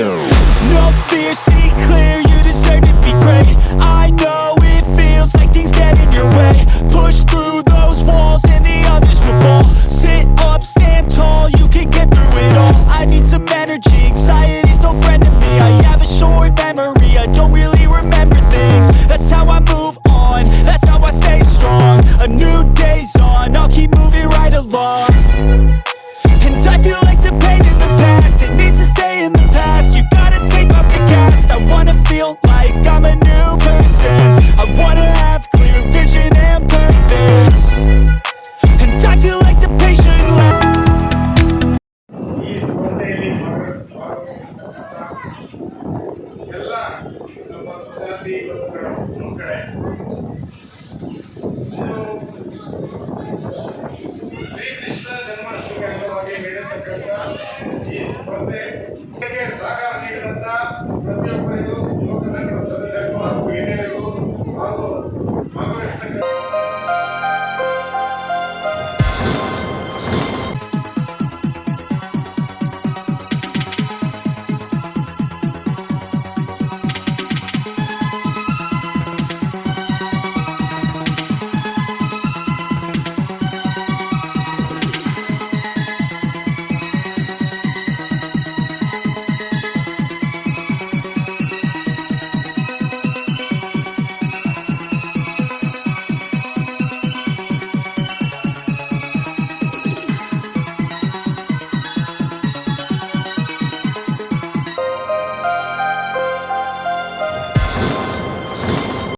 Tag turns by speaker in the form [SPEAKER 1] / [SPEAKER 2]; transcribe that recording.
[SPEAKER 1] again
[SPEAKER 2] No fear, see clear, you deserve to be great. I know it feels like things get in your way. Push through those walls and the others will fall. Sit up, stand tall, you can get through it all. I need some energy, anxiety's no friend to me. I have a short memory, I don't really remember things. That's how I move on, that's how I stay strong. A new day's
[SPEAKER 3] எல்லாத்தையும் ஒருங்கிணைப்போம்